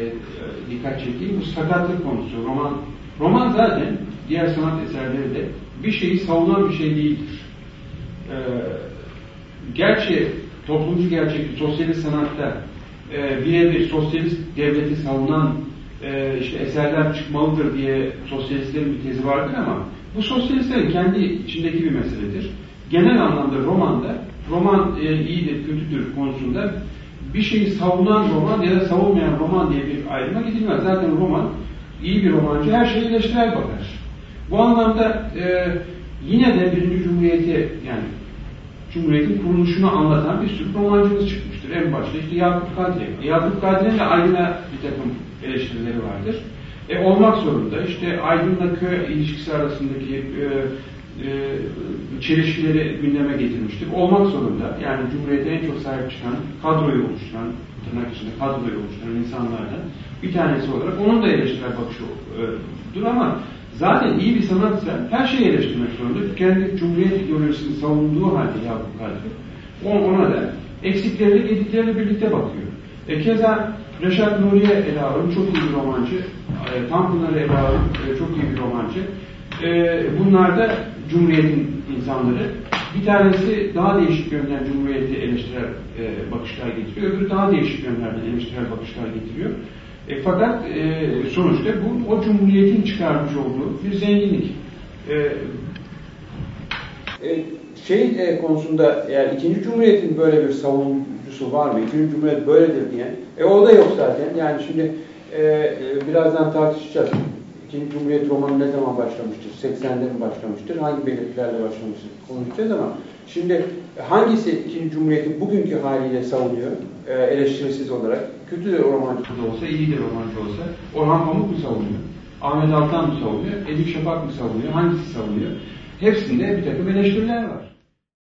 e, dikkat çektiğim bu sakatlık konusu. Roman roman zaten diğer sanat eserleri de bir şeyi savunan bir şey değildir. E, gerçi toplumcu gerçeklik, sosyalist sanatta e, birebir sosyalist devleti savunan e, işte eserler çıkmalıdır diye sosyalistlerin bir tezi vardır ama bu sosyalistlerin kendi içindeki bir meseledir. Genel anlamda romanda, roman e, iyidir, kötüdür konusunda bir şeyi savunan roman ya da savunmayan roman diye bir ayrıma gidilmez. Zaten roman, iyi bir romancı her şeyi eleştirel bakar. Bu anlamda e, yine de Birinci Cumhuriyeti yani Cumhuriyet'in kuruluşunu anlatan bir sürü romancımız çıkmıştır. En başta işte Yakup Kadri. Yakup Kadri'nin de Aydın'a bir takım eleştirileri vardır. E, olmak zorunda. İşte Aydın'la köy ilişkisi arasındaki e, e, çelişkileri gündeme getirmiştir. Olmak zorunda. Yani Cumhuriyet'e en çok sahip çıkan, kadroyu oluşturan, tırnak içinde kadroyu oluşturan insanlardan bir tanesi olarak onun da eleştirel bakışı e, ama zaten iyi bir sanatsa her şeyi eleştirmek zorunda. Kendi Cumhuriyet ideolojisini savunduğu halde Yakup Kadri ona da eksikleri, gedikleriyle birlikte bakıyor. E keza Reşat Nuriye ele alın, çok iyi bir romancı. E, Tanpınar'ı ele alın, e, çok iyi bir romancı. E, bunlar da Cumhuriyet'in insanları. Bir tanesi daha değişik yönden Cumhuriyet'i eleştirel e, bakışlar getiriyor. Öbürü daha değişik yönlerden eleştirel bakışlar getiriyor. E, fakat e, sonuçta bu o Cumhuriyet'in çıkarmış olduğu bir zenginlik. E, e, şey e, konusunda eğer ikinci Cumhuriyet'in böyle bir savunucusu var mı? İkinci Cumhuriyet böyledir diye. E o da yok zaten. Yani şimdi e, e, birazdan tartışacağız. İkinci Cumhuriyet romanı ne zaman başlamıştır? 80'de mi başlamıştır? Hangi belirtilerle başlamıştır? Konuşacağız ama şimdi hangisi ikinci Cumhuriyet'in bugünkü haliyle savunuyor? E, eleştirisiz olarak. Kötü de romancı olsa, iyi de romancı olsa. Orhan Pamuk mu savunuyor? Ahmet Altan mı savunuyor? Edip Şafak mı savunuyor? Hangisi savunuyor? Hepsinde bir takım eleştiriler var.